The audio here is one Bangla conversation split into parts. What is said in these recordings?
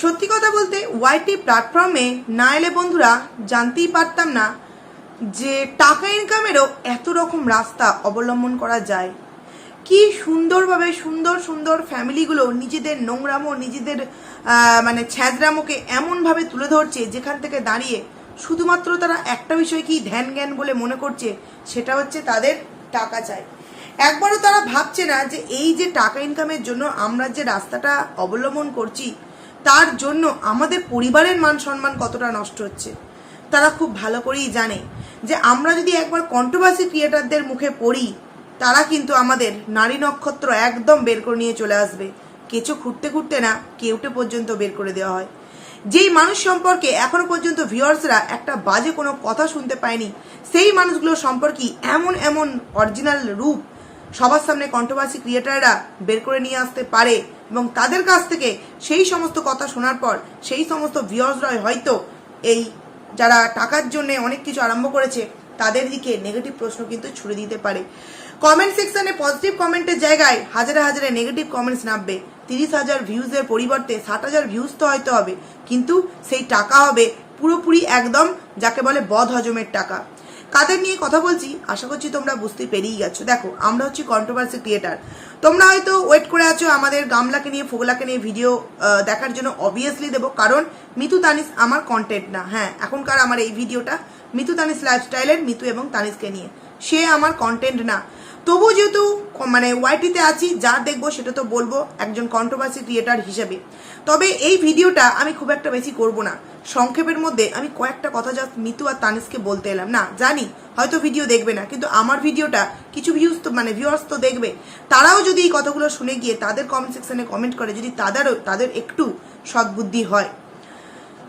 সত্যি কথা বলতে ওয়াইটি প্ল্যাটফর্মে না এলে বন্ধুরা জানতেই পারতাম না যে টাকা ইনকামেরও এত রকম রাস্তা অবলম্বন করা যায়। কি সুন্দরভাবে সুন্দর সুন্দর ফ্যামিলিগুলো নিজেদের নোংরামো, নিজেদের মানে ছ্যাঁচড়ামোকে এমনভাবে তুলে ধরছে যেখান থেকে দাঁড়িয়ে শুধুমাত্র তারা একটা বিষয় কি ধ্যান জ্ঞান বলে মনে করছে, সেটা হচ্ছে তাদের টাকা চাই। একবারও তারা ভাবছে না যে এই যে টাকা ইনকামের জন্য আমরা যে রাস্তাটা অবলম্বন করছি তার জন্য আমাদের পরিবারের মান সম্মান কতটা নষ্ট হচ্ছে, তারা খুব ভালো করেই জানে। যে আমরা যদি একবার কন্ট্রোভার্সি ক্রিয়েটারদের মুখে পড়ি, তারা কিন্তু আমাদের নারী নক্ষত্র একদম বের করে নিয়ে চলে আসবে। কেঁচো খুঁড়তে খুঁড়তে না কেউটে পর্যন্ত বের করে দেওয়া হয়। যেই মানুষ সম্পর্কে এখনও পর্যন্ত ভিউয়ার্সরা একটা বাজে কোনো কথা শুনতে পায়নি, সেই মানুষগুলো সম্পর্কে এমন এমন অরিজিনাল রূপ সবার সামনে কন্ট্রোভার্সি ক্রিয়েটাররা বের করে নিয়ে আসতে পারে এবং তাদের কাছ থেকে সেই সমস্ত কথা শোনার পর সেই সমস্ত ভিউয়ার্সরা হয়তো এই যারা টাকার জন্য অনেক কিছু আরম্ভ করেছে, তাদের দিকে নেগেটিভ প্রশ্ন কিন্তু ছুড়ে দিতে পারে। কমেন্ট সেকশনে পজিটিভ কমেন্টের জায়গায় হাজারে হাজারে নেগেটিভ কমেন্টস নামবে। তিরিশ হাজার ভিউজের পরিবর্তে ষাট হাজার ভিউজ তো হয়তো হবে, কিন্তু সেই টাকা হবে পুরোপুরি একদম যাকে বলে বদ হজমের টাকা। কাদের নিয়ে কথা বলছি? আশা করছি তোমরা বুঝতে পেরেই গেছো। দেখো, আমরা হচ্ছি কন্ট্রোভার্সি ক্রিয়েটার তোমরা হয়তো ওয়েট করে আছো আমাদের গামলাকে নিয়ে, ফোগলাকে নিয়ে ভিডিও দেখার জন্য অবভিয়াসলি দেবো। কারণ মিতু তানিস আমার কন্টেন্ট না। হ্যাঁ এখনকার আমার এই ভিডিওটা মিতু তানিস লাইফস্টাইলের মিতু এবং তানিসকে নিয়ে। সে আমার কন্টেন্ট না। তবু যেহেতু মানে ওয়াইটিতে আছি, যা দেখব সেটা তো বলব একজন কন্ট্রোভার্সি ক্রিয়েটার হিসেবে। তবে এই ভিডিওটা আমি খুব একটা বেশি করব না। সংক্ষেপের মধ্যে আমি কয়েকটা কথা জাস্ট মিতু আর তানিসকে বলতে এলাম। না, জানি, হয়তো ভিডিও দেখবে না, কিন্তু আমার ভিডিওটা কিছু ভিউজ তো মানে ভিউয়ার্স তো দেখবে। তারাও যদি এই কথাগুলো শুনে গিয়ে তাদের কমেন্ট সেকশনে কমেন্ট করে, যদি তাদেরও তাদের একটু সদ্বুদ্ধি হয়।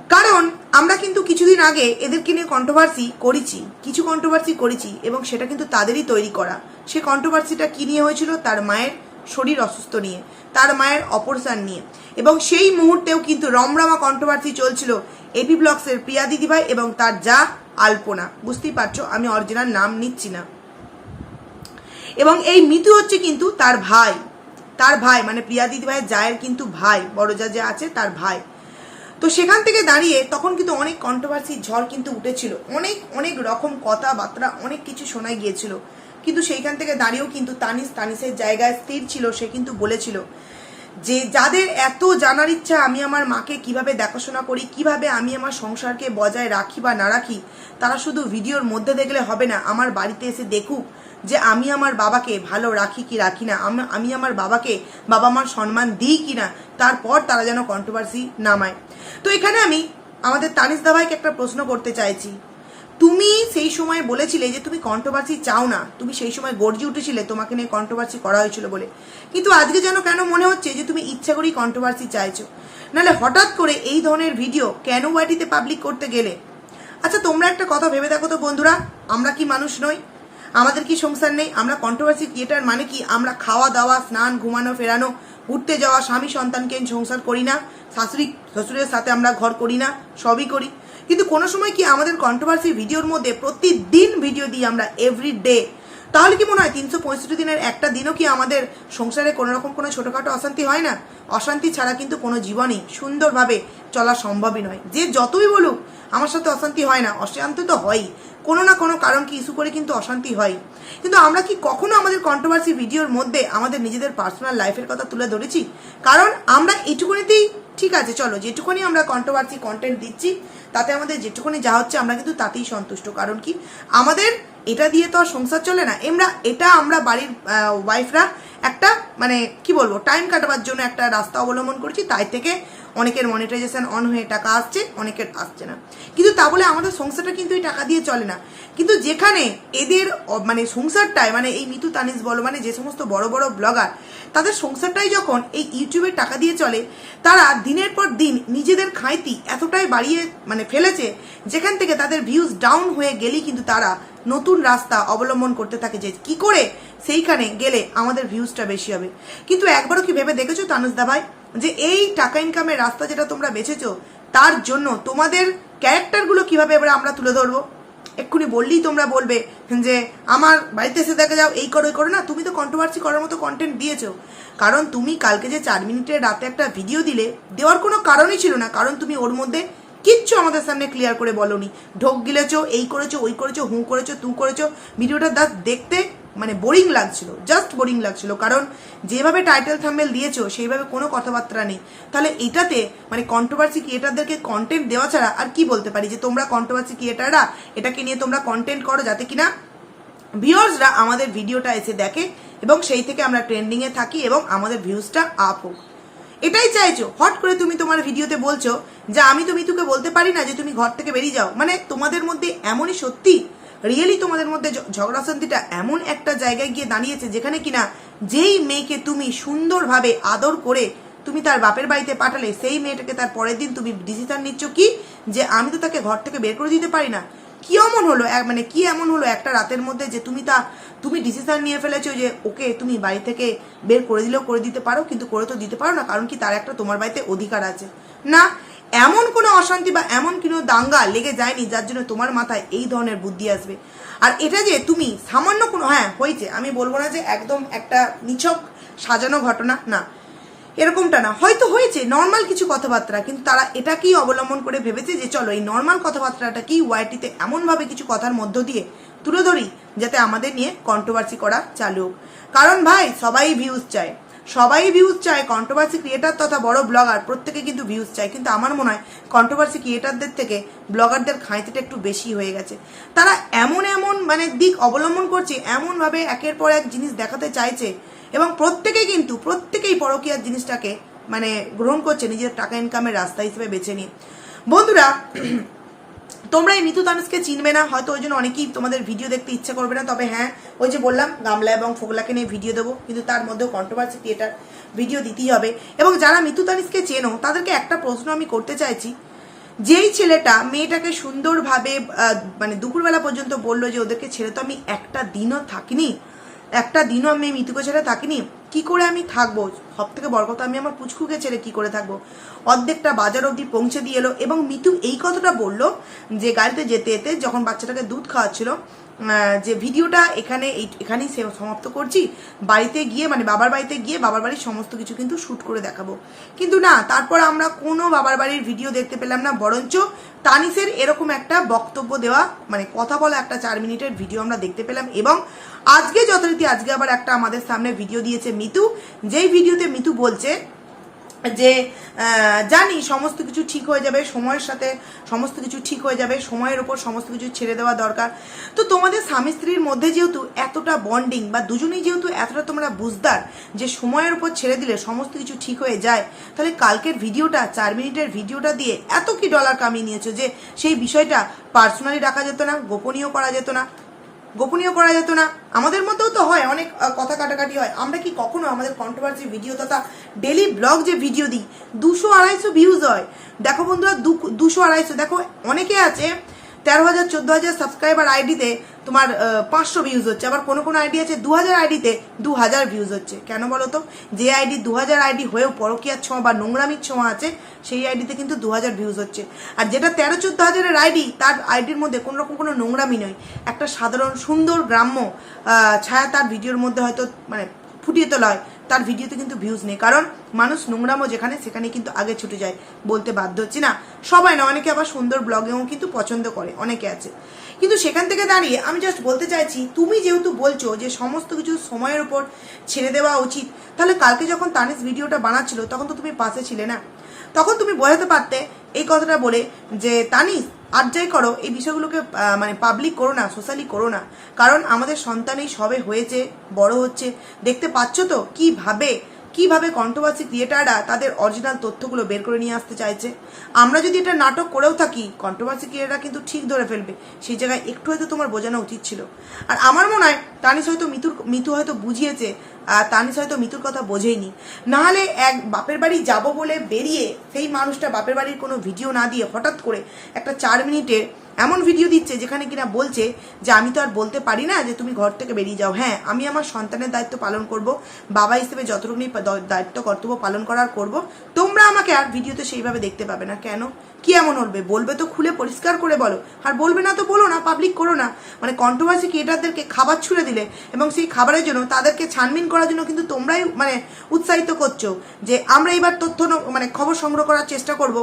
কারণ, আমরা কিন্তু কিছুদিন আগে এদেরকে নিয়ে কন্ট্রোভার্সি করেছি, কিছু কন্ট্রোভার্সি করেছি, এবং সেটা কিন্তু তাদেরই তৈরি করা। সে কন্ট্রোভার্সিটা কি নিয়ে হয়েছিল? তার মায়ের শরীর অসুস্থ নিয়ে, তার মায়ের অপারেশন নিয়ে। এবং সেই মুহূর্তেও কিন্তু রমরমা কন্ট্রোভার্সি চলছিল এপি ব্লগসের প্রিয়া দিদিভাই এবং তার যা আলপনা। বুঝতেই পারছ, আমি অরিজিনাল নাম নিচ্ছি না। এবং এই মিতু হচ্ছে কিন্তু তার ভাই। তার ভাই মানে প্রিয়া দিদিভাইয়ের জায়ের কিন্তু ভাই, বড় যা যে আছে তার ভাই। তো সেখান থেকে দাঁড়িয়ে তখন কিন্তু অনেক কন্ট্রোভার্সির ঝড় কিন্তু উঠেছিল। অনেক অনেক রকম কথাবার্তা, অনেক কিছু শোনা গিয়েছিল। কিন্তু সেইখান থেকে দাঁড়িয়েও কিন্তু তানিস তানিসের জায়গায় স্থির ছিল, সে কিন্তু বলেছিল যে, যাদের এত জানার ইচ্ছা আমি আমার মাকে কীভাবে দেখাশোনা করি, কীভাবে আমি আমার সংসারকে বজায় রাখি বা না রাখি, তারা শুধু ভিডিওর মধ্যে দেখলে হবে না, আমার বাড়িতে এসে দেখুক যে আমি আমার বাবাকে ভালো রাখি কি রাখি না, আমি আমার বাবাকে বাবা মার সম্মান দিই কি না, তারপর তারা যেন কন্ট্রোভার্সি নামায়। তো এখানে আমি আমাদের তানিস দাভাইকে একটা প্রশ্ন করতে চাইছি। তুমি সেই সময় বলেছিলে যে তুমি কন্ট্রোভার্সি চাও না, তুমি সেই সময় গর্জি উঠেছিলে তোমাকে নিয়ে কন্ট্রোভার্সি করা হয়েছিল বলে। কিন্তু আজকে যেন কেন মনে হচ্ছে যে তুমি ইচ্ছা করেই কন্ট্রোভার্সি চাইছো? নাহলে হঠাৎ করে এই ধরনের ভিডিও কেন ওয়াইটিতে পাবলিক করতে গেলে? আচ্ছা তোমরা একটা কথা ভেবে দেখো তো বন্ধুরা, আমরা কি মানুষ নই? আমাদের কি সংসার নেই? আমরা কন্ট্রোভার্সি ক্রিয়েটার মানে কি? আমরা খাওয়া, দাওয়া, স্নান, ঘুমানো, ফেরানো, ঘুরতে যাওয়া, স্বামী সন্তানকে সংসার করি না, শাশুড়ি, শ্বশুরের সাথে আমরা ঘর করি না, সবই করি। কিন্তু কোনো সময় কি আমাদের কন্ট্রোভার্সি ভিডিওর মধ্যে প্রতিদিন ভিডিও দিই আমরা এভরি ডে তাহলে কি মনে হয় তিনশো পঁয়ষট্টি দিনের একটা দিনও কি আমাদের সংসারে কোনো রকম কোনো ছোটোখাটো অশান্তি হয় না? অশান্তি ছাড়া কিন্তু কোনো জীবনই সুন্দরভাবে চলা সম্ভবই নয়। যে যতই বলুক, আমার সাথে অশান্তি হয় না। অশান্তি তো হয়ই। কোনো না কোনো কারণ কি ইস্যু করে কিন্তু অশান্তি হয় কিন্তু আমরা কি কখনো আমাদের কন্ট্রোভার্সি ভিডিওর মধ্যে আমাদের নিজেদের পার্সোনাল লাইফের কথা তুলে ধরেছি? কারণ আমরা এটুকুনিতেই ঠিক আছে, চলো। যেটুকুনি আমরা কন্ট্রোভার্সি কন্টেন্ট দিচ্ছি, তাতে আমাদের যেটুকুনি যা হচ্ছে আমরা কিন্তু তাতেই সন্তুষ্ট। কারণ কি? আমাদের এটা দিয়ে তো আর সংসার চলে না। আমরা, এটা আমরা বাড়ির ওয়াইফরা একটা মানে কি বলব টাইম কাটাবার জন্য একটা রাস্তা অবলম্বন করছি। তাই থেকে অনেকের মনিটাইজেশন অন হয়ে টাকা আসছে, অনেকের আসছে না। কিন্তু তা বলে আমাদের সংসারটা কিন্তু এই টাকা দিয়ে চলে না। কিন্তু যেখানে এদের মানে সংসারটায় মানে এই মিতু তানিস বলো মানে যে সমস্ত বড় বড় ব্লগার তাদের সংসারটাই যখন এই ইউটিউবের টাকা দিয়ে চলে, তারা দিনের পর দিন নিজেদের খাইতি এতটাই বাড়িয়ে মানে ফেলেছে, যেখান থেকে তাদের ভিউজ ডাউন হয়ে গেলেই কিন্তু তারা নতুন রাস্তা অবলম্বন করতে থাকে যে কি করে সেইখানে গেলে আমাদের ভিউজটা বেশি হবে। কিন্তু একবারও কি ভেবে দেখেছ তানুজদা ভাই? যে এই টাকা ইনকামের রাস্তা যেটা তোমরা বেছেছো, তার জন্য তোমাদের ক্যারেক্টারগুলো কীভাবে এবার আমরা তুলে ধরবো? এক্ষুনি বললেই তোমরা বলবে যে, আমার বাড়িতে এসে দেখে যাও, এই করো এই করো। না, তুমি তো কন্ট্রোভার্সি করার মতো কন্টেন্ট দিয়েছ। কারণ তুমি কালকে যে চার মিনিটের রাতে একটা ভিডিও দিলে, দেওয়ার কোনো কারণই ছিল না। কারণ তুমি ওর মধ্যে কিচ্ছু আমাদের সামনে ক্লিয়ার করে বলনি। ঢোক গিলেছো, এই করেছ, ওই করেছ, হু করেছ, তু করেছ, ভিডিওটা দেখতে মানে বোরিং লাগছিল জাস্ট বোরিং লাগছিল। কারণ যেভাবে টাইটেল থাম্বেল দিয়েছ, সেইভাবে কোনো কথাবার্তা নেই। তাহলে এটাতে মানে কন্ট্রোভার্সি ক্রিয়েটারদেরকে কন্টেন্ট দেওয়া ছাড়া আর কি বলতে পারি? যে তোমরা কন্ট্রোভার্সি ক্রিয়েটাররা এটাকে নিয়ে তোমরা কন্টেন্ট করো যাতে কিনা ভিউয়ার্সরা আমাদের ভিডিওটা এসে দেখে এবং সেই থেকে আমরা ট্রেন্ডিংয়ে থাকি এবং আমাদের ভিউজটা আপ হোক। এটাই চাইছো? হট করে তুমি তোমার ভিডিওতে বলছো যে আমি তো মিতুকে বলতে পারি না যে তুমি ঘর থেকে বেরিয়ে যাও। মানে তোমাদের মধ্যে এমনই সত্যি রিয়েলি তোমাদের মধ্যে ঝগড়াশান্তিটা এমন একটা জায়গায় গিয়ে দাঁড়িয়েছে যেখানে কিনা যেই মেয়েকে তুমি সুন্দরভাবে আদর করে তুমি তার বাপের বাড়িতে পাঠালে, সেই মেয়েটাকে তার পরের দিন তুমি ডিসিশন নিচ্ছ কি? যে আমি তো তাকে ঘর থেকে বের করে দিতে পারি না। কি এমন হলো? মানে কি এমন হলো একটা রাতের মধ্যে যে তুমি তা তুমি ডিসিশন নিয়ে ফেলেছো যে ওকে তুমি বাড়ি থেকে বের করে দিলেও করে দিতে পারো, কিন্তু করে তো দিতে পারো না, কারণ কি তার একটা তোমার বাড়িতে অধিকার আছে। না এমন কোনো অশান্তি বা এমন কোনো দাঙ্গা লেগে যায়নি যার জন্য তোমার মাথায় এই ধরনের বুদ্ধি আসবে। আর এটা যে তুমি সামান্য কোনো হ্যাঁ হয়েছে। আমি বলব না যে একদম একটা নিছক সাজানো ঘটনা, না। এরকমটা না। হয়তো হয়েছে নর্মাল কিছু কথাবার্তা, কিন্তু তারা এটাকেই অবলম্বন করে ভেবেছে যে চলো, এই নর্মাল কথাবার্তাটা কথাবার্তাটাকেই ওয়াইটিতে এমনভাবে কিছু কথার মধ্য দিয়ে তুলে ধরি, যাতে আমাদের নিয়ে কন্ট্রোভার্সি করা চালু কারণ ভাই, সবাই ভিউজ চায়। সবাই ভিউজ চায় কন্ট্রোভার্সি ক্রিয়েটার তথা বড় ব্লগার প্রত্যেকে কিন্তু ভিউজ চায়। কিন্তু আমার মনে হয় কন্ট্রোভার্সি ক্রিয়েটারদের থেকে ব্লগারদের খাঁইতেটা একটু বেশি হয়ে গেছে। তারা এমন এমন মানে দিক অবলম্বন করছে, এমনভাবে একের পর এক জিনিস দেখাতে চাইছে এবং প্রত্যেকেই কিন্তু, প্রত্যেকেই পরকীয়ার জিনিসটাকে মানে গ্রহণ করছে, নিজের টাকা ইনকামের রাস্তা হিসেবে বেছে নিয়ে। বন্ধুরা তোমরা এই মিথু তানুষকে চিনবে না, হয়তো ওই জন্য অনেকেই তোমাদের ভিডিও দেখতে ইচ্ছা করবে না, তবে হ্যাঁ ওই যে বললাম, গামলা এবং ফোগলাকে নিয়ে ভিডিও দেবো, কিন্তু তার মধ্যেও কন্ট্রোভার্সি থিয়েটার ভিডিও দিতেই হবে। এবং যারা মিথু তানিসকে চেনো, তাদেরকে একটা প্রশ্ন আমি করতে চাইছি। যেই ছেলেটা মেয়েটাকে সুন্দরভাবে মানে দুপুরবেলা পর্যন্ত বলল যে ওদেরকে ছেড়ে তো আমি একটা দিনও থাকিনি একটা দিনও আমি মিতুকে ছেড়ে থাকিনি। কি করে আমি থাকব? সব থেকে বড় কথা, আমি আমার পুচকুকে ছেড়ে কি করে থাকব? অর্ধেকটা বাজার অবধি পৌঁছে দিয়ে এলো এবং মিতু এই কথাটা বলল যে, গাড়িতে যেতে যেতে যখন বাচ্চাটাকে দুধ খাওয়াচ্ছিল যে ভিডিওটা এখানে এখানেই সমাপ্ত করছি। বাড়িতে গিয়ে মানে বাবার বাড়িতে গিয়ে বাবার বাড়ির সমস্ত কিছু কিন্তু শ্যুট করে দেখাবো। কিন্তু না, তারপর আমরা কোনো বাবার বাড়ির ভিডিও দেখতে পেলাম না, বরঞ্চ তানিসের এরকম একটা বক্তব্য দেওয়া মানে কথা বলা একটা চার মিনিটের ভিডিও আমরা দেখতে পেলাম এবং আজকে যথারীতি আজকে আবার একটা আমাদের সামনে ভিডিও দিয়েছে মিতু। যেই ভিডিওতে মিতু বলছে যে জানি সমস্ত কিছু ঠিক হয়ে যাবে, সময়ের সাথে সমস্ত কিছু ঠিক হয়ে যাবে, সময়ের ওপর সমস্ত কিছু ছেড়ে দেওয়া দরকার। তো তোমাদের স্বামী স্ত্রীর মধ্যে যেহেতু এতটা বন্ডিং বা দুজনেই যেহেতু এতটা তোমরা বুঝদার যে সময়ের উপর ছেড়ে দিলে সমস্ত কিছু ঠিক হয়ে যায়, তাহলে কালকের ভিডিওটা, চার মিনিটের ভিডিওটা দিয়ে এত কি ডলার কামিয়ে নিয়েছো যে সেই বিষয়টা পার্সোনালি রাখা যেত না, গোপনীয় করা যেত না। গোপনীয় করা যেত না। আমাদের মধ্যেও তো হয়, অনেক কথা কাটাকাটি হয়। আমরা কি কখনো আমাদের কন্ট্রোভার্সি ভিডিও তথা ডেলি ব্লগ যে ভিডিও দিই, দুশো আড়াইশো ভিউজ হয়। দেখো বন্ধুরা দুশো আড়াইশো। দেখো, অনেকে আছে তেরো হাজার, চোদ্দ হাজার সাবস্ক্রাইবার আইডিতে তোমার পাঁচশো ভিউজ হচ্ছে। আবার কোনো কোনো আইডি আছে দু হাজার আইডিতে দু হাজার ভিউজ হচ্ছে। কেন বলো তো? যে আইডি দু হাজার আইডি হয়েও পরকিয়ার ছোঁয়া বা নোংরামির ছোঁয়া আছে, সেই আইডিতে কিন্তু দু হাজার ভিউজ হচ্ছে। আর যেটা তেরো, চোদ্দ হাজারের আইডি তার আইডির মধ্যে কোনো রকম কোনো নোংরামি নয়। একটা সাধারণ, সুন্দর, গ্রাম্য ছায়া তার ভিডিওর মধ্যে হয়তো মানে ফুটিয়ে তোলা হয়। তার ভিডিওতে কিন্তু ভিউজ নেই। কারণ মানুষ নোংরামো যেখানে সেখানে কিন্তু আগে ছুটে যায় বলতে বাধ্য হচ্ছি না। সবাই না, অনেকে আবার সুন্দর ব্লগেও কিন্তু পছন্দ করে, অনেকে আছে। কিন্তু সেখান থেকে দাঁড়িয়ে আমি জাস্ট বলতে চাইছি, তুমি যেহেতু বলছো যে সমস্ত কিছু সময়ের উপর ছেড়ে দেওয়া উচিত, তাহলে কালকে যখন তানিস ভিডিওটা বানাচ্ছিল, তখন তো তুমি পাশে ছিলে না। তখন তুমি বোঝাতে পারতে এই কথাটা বলে যে তানিস আর যাই করো, এই বিষয়গুলোকে মানে পাবলিক করো না সোশ্যালি করো না। কারণ আমাদের সন্তান এই সবে হয়েছে, বড় হচ্ছে। দেখতে পাচ্ছ তো? কীভাবে কীভাবে কন্ট্রোভার্সি ক্রিয়েটাররা তাদের অরিজিনাল তথ্যগুলো বের করে নিয়ে আসতে চাইছে? আমরা যদি এটা নাটক করেও থাকি কন্ট্রোভার্সি ক্রিয়েটাররা কিন্তু ঠিক ধরে ফেলবে। সেই জায়গায় একটু হয়তো তোমার বোঝানো উচিত ছিল। আর আমার মনে হয় তানিস হয়তো মিতুর মিতু হয়তো বুঝিয়েছে আহ, তানিস হয়তো মিতুর কথা বোঝেইনি নাহলে এক বাপের বাড়ি যাব বলে বেরিয়ে সেই মানুষটা বাপের বাড়ির কোনো ভিডিও না দিয়ে হঠাৎ করে একটা চার মিনিটের এমন ভিডিও দিচ্ছে যেখানে কিনা বলছে যে, আমি তো আর বলতে পারি না যে তুমি ঘর থেকে বেরিয়ে যাও। হ্যাঁ আমি আমার সন্তানের দায়িত্ব পালন করব, বাবা হিসেবে যতটুকুনি দায়িত্ব, কর্তব্য পালন করার করব। তোমরা আমাকে আর ভিডিওতে সেইভাবে দেখতে পাবে না। কেন? কি এমন বলবে? বলবে তো খুলে পরিষ্কার করে বলো। আর বলবে না তো বলো না পাবলিক করো না। মানে কন্ট্রোভার্সি ক্রিয়েটারদেরকে খাবার ছুড়ে দিলে এবং সেই খাবারের জন্য তাদেরকে ছানবিন করার জন্য কিন্তু তোমরাই মানে উৎসাহিত করছ যে, আমরা এবার তথ্য মানে খবর সংগ্রহ করার চেষ্টা করব।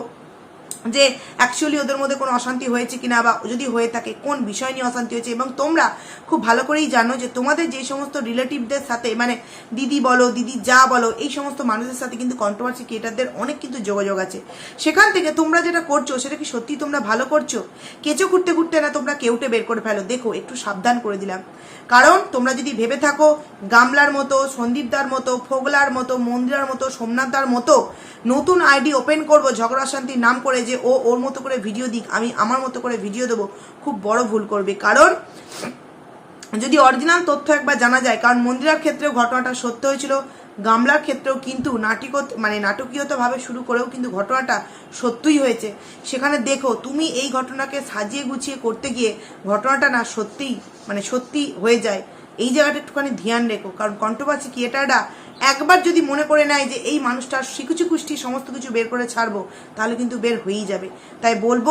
যে অ্যাকচুয়ালি ওদের মধ্যে কোনো অশান্তি হয়েছে কিনা বা যদি হয়ে থাকে, কোন বিষয় নিয়ে অশান্তি হয়েছে এবং তোমরা খুব ভালো করেই জানো যে তোমাদের যে সমস্ত রিলেটিভদের সাথে মানে দিদি বলো, দিদি যা বলো, এই সমস্ত মানুষের সাথে কিন্তু কন্ট্রোভার্সি ক্রিয়েটারদের অনেক কিন্তু যোগাযোগ আছে। সেখান থেকে তোমরা যেটা করছ, সেটা কি সত্যি তোমরা ভালো করছ? কেঁচো ঘুরতে ঘুরতে না তোমরা কেউটে বের করে ফেলো? দেখো, একটু সাবধান করে দিলাম। কারণ তোমরা যদি ভেবে থাকো, গামলার মতো, সন্দীপদার মতো, ফোগলার মতো, মন্দিরার মতো, সোমনাথদার মতো নতুন আইডি ওপেন করব, ঝগড়া শান্তির নাম করে যে ও ওর মতো করে ভিডিও দিক, আমি আমার মতো করে ভিডিও দেবো, খুব বড় ভুল করবে। কারণ, যদি অরিজিনাল তথ্য একবার জানা যায়, কারণ মন্দিরার ক্ষেত্রেও ঘটনাটা সত্য হয়েছিল, গামলার ক্ষেত্রেও কিন্তু নাটক মানে নাটকীয়তাভাবে শুরু করেও কিন্তু ঘটনাটা সত্যই হয়েছে। সেখানে দেখো, তুমি এই ঘটনাকে সাজিয়ে গুছিয়ে করতে গিয়ে ঘটনাটা না সত্যিই মানে সত্যি হয়ে যায়। এই জায়গাটা একটুখানি ধ্যান রেখো, কারণ কন্ট্রোভার্সি ক্রিয়েটাররা একবার যদি মনে করে নেয় যে এই মানুষটার শিকুচি কুষ্টি সমস্ত কিছু বের করে ছাড়বো, তাহলে কিন্তু বের হয়েই যাবে। তাই বলব,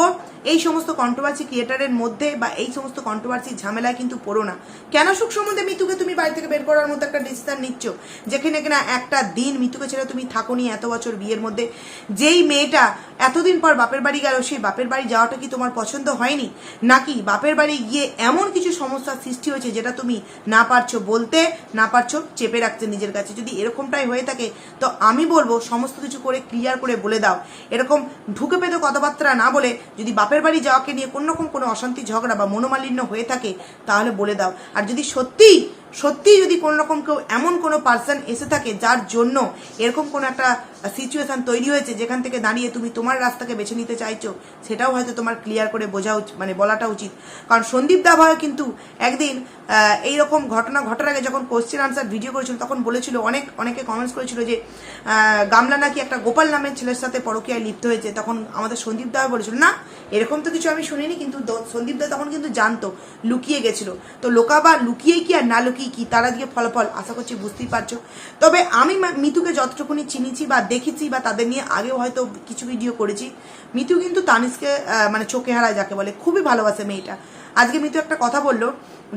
এই সমস্ত কন্ট্রোভার্সি ক্রিয়েটারের মধ্যে বা এই সমস্ত কন্ট্রোভার্সি ঝামেলায় কিন্তু পড়ো না। কেন সুখ সম্বন্ধে মিতুকে তুমি বাড়ি থেকে বের করার মতো একটা ডিসিশন নিচ্ছ? যেখানে কিনা একটা দিন মিতুকে ছেড়ে তুমি থাকোনি এত বছর বিয়ের মধ্যে। যেই মেয়েটা এতদিন পর বাপের বাড়ি গেল, সেই বাপের বাড়ি যাওয়াটা কি তোমার পছন্দ হয়নি? নাকি বাপের বাড়ি গিয়ে এমন কিছু সমস্যার সৃষ্টি হয়েছে যেটা তুমি না পারছ বলতে, না পারছ চেপে রাখতে নিজের কাছে? যদি এরকমটাই হয়ে থাকে। তো আমি বলব, সমস্ত কিছু করে ক্লিয়ার করে বলে দাও। এরকম ঢুকে পেতে কথাবার্তা না বলে যদি বাপের বাড়ি যাওয়াকে নিয়ে কোনো রকম কোনো অশান্তি, ঝগড়া বা মনোমালিন্য হয়ে থাকে, তাহলে বলে দাও। আর যদি সত্যিই সত্যিই যদি কোনো রকম কেউ এমন কোনো পার্সন এসে থাকে যার জন্য এরকম কোনো একটা সিচুয়েশন তৈরি হয়েছে, যেখান থেকে দাঁড়িয়ে তুমি তোমার রাস্তাকে বেছে নিতে চাইছো, সেটাও হয়তো তোমার ক্লিয়ার করে বোঝা মানে বলাটা উচিত। কারণ সন্দীপ দা ভাই কিন্তু একদিন এইরকম ঘটনা ঘটার আগে যখন কোশ্চেন আনসার ভিডিও করেছিল, তখন বলেছিল, অনেক, অনেকে কমেন্টস করেছিল যে গামলা নাকি একটা গোপাল নামের ছেলের সাথে পরকীয়ায় লিপ্ত হয়েছে। তখন আমাদের সন্দীপ দা বলেছিল, না, এরকম তো কিছু আমি শুনিনি, কিন্তু সন্দীপ দা তখন কিন্তু জানতো, লুকিয়ে গেছিল। তো লোকা বা লুকিয়ে কি আর না লুকিয়ে কি, তারা দিয়ে ফলাফল, আশা করছি বুঝতেই পারছ। তবে আমি মিতুকে যতটুকুনি চিনিছি বা দেখেছি বা তাদের নিয়ে আগেও হয়তো কিছু ভিডিও করেছি। মিতু কিন্তু তানিশকে আহ, মানে চোখে হারায় যাকে বলে খুবই ভালোবাসে মেয়েটা। আজকে মিতু একটা কথা বলল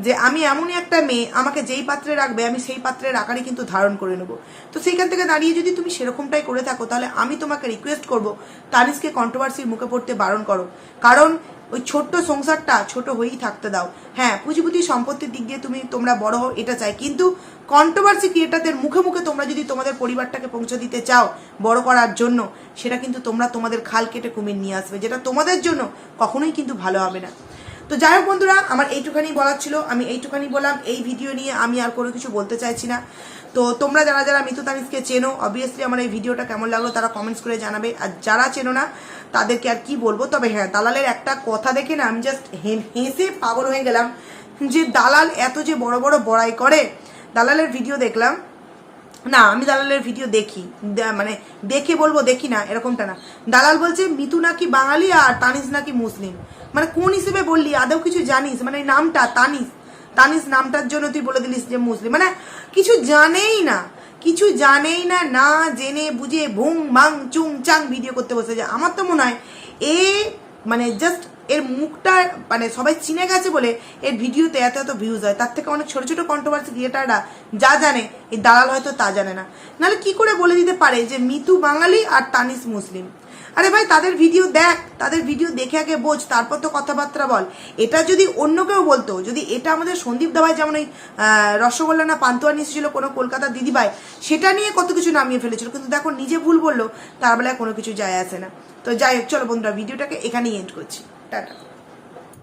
যে আমি এমনই একটা মেয়ে আমাকে যেই পাত্রে রাখবে আমি সেই পাত্রের আকারই কিন্তু ধারণ করে নেব। তো সেইখান থেকে দাঁড়িয়ে যদি তুমি সেরকমটাই করে থাকো তাহলে আমি তোমাকে রিকোয়েস্ট করব তানিশকে কন্ট্রোভার্সির মুখে পড়তে বারণ করো। কারণ ওই ছোট্ট সংসারটা ছোট হয়েই থাকতে দাও। হ্যাঁ পুঁজিপুতি সম্পত্তির দিক দিয়ে তুমি তোমরা বড় হও, এটা চাই। কিন্তু কন্ট্রোভার্সি ক্রিয়েটারদের মুখে মুখে তোমরা যদি তোমাদের পরিবারটাকে পৌঁছে দিতে চাও বড় করার জন্য, সেটা কিন্তু তোমরা তোমাদের খাল কেটে কুমির নিয়ে আসবে, যেটা তোমাদের জন্য কখনোই কিন্তু ভালো হবে না। তো যাই হোক বন্ধুরা, আমার এইটুখানি বলার ছিল, আমি এইটুখানি বললাম, এই ভিডিও নিয়ে আমি আর কোনো কিছু বলতে চাইছি না। তো তোমরা যারা যারা মিতু তানিসকে চেনো অবভিয়াসলি আমার এই ভিডিওটা কেমন লাগল তারা কমেন্টস করে জানাবে। আর যারা চেনো না, তাদেরকে আর কি বলব? তবে হ্যাঁ দালালের একটা কথা দেখে না, আমি জাস্ট হেসে পাগল হয়ে গেলাম যে দালাল এত যে বড় বড় বড়াই করে। দালালের ভিডিও দেখলাম। না, আমি দালালের ভিডিও দেখি। মানে দেখে বলব দেখি না, এরকমটা না। দালাল বলছে মিতু নাকি বাঙালি আর তানিস নাকি মুসলিম? মানে কোন হিসেবে বললি? আদৌ কিছু জানিস? মানে নামটা, তানিস। তানিস নামটার জন্য তুই বলে দিলিস যে মুসলিম। মানে কিছু জানেই না, কিছু জানেই না না জেনে বুঝে ভুং ভাং চুং, চাং ভিডিও করতে বসে যায়। আমার তো মনে হয় এ মানে জাস্ট এর মুখটা মানে সবাই চিনে গেছে বলে এর ভিডিওতে এত এত ভিউজ হয়। তার থেকে অনেক ছোট ছোট কন্ট্রোভার্সি ক্রিয়েটাররা যা জানে, এই দালাল হয়তো তা জানে না। নাহলে কি করে বলে দিতে পারে যে মিতু বাঙালি আর তানিস মুসলিম? আরে ভাই, তাদের ভিডিও দেখ, তাদের ভিডিও দেখে আগে বোঝ, তারপর তো কথাবার্তা বল। এটা যদি অন্য কেউ বলতো, যদি এটা আমাদের সন্দীপ দাবাই যেমন ওই রসগোল্লা না পান্তুয়া নিয়েছিল কোনো কলকাতার দিদিভাই সেটা নিয়ে কত কিছু নামিয়ে ফেলেছিল। কিন্তু দেখো, নিজে ভুল বলল, তার বেলায় কোনো কিছু যায় আসে না। তো যাই হোক, চলো বন্ধুরা ভিডিওটাকে এখানেই এন্ড করছি। টাটা।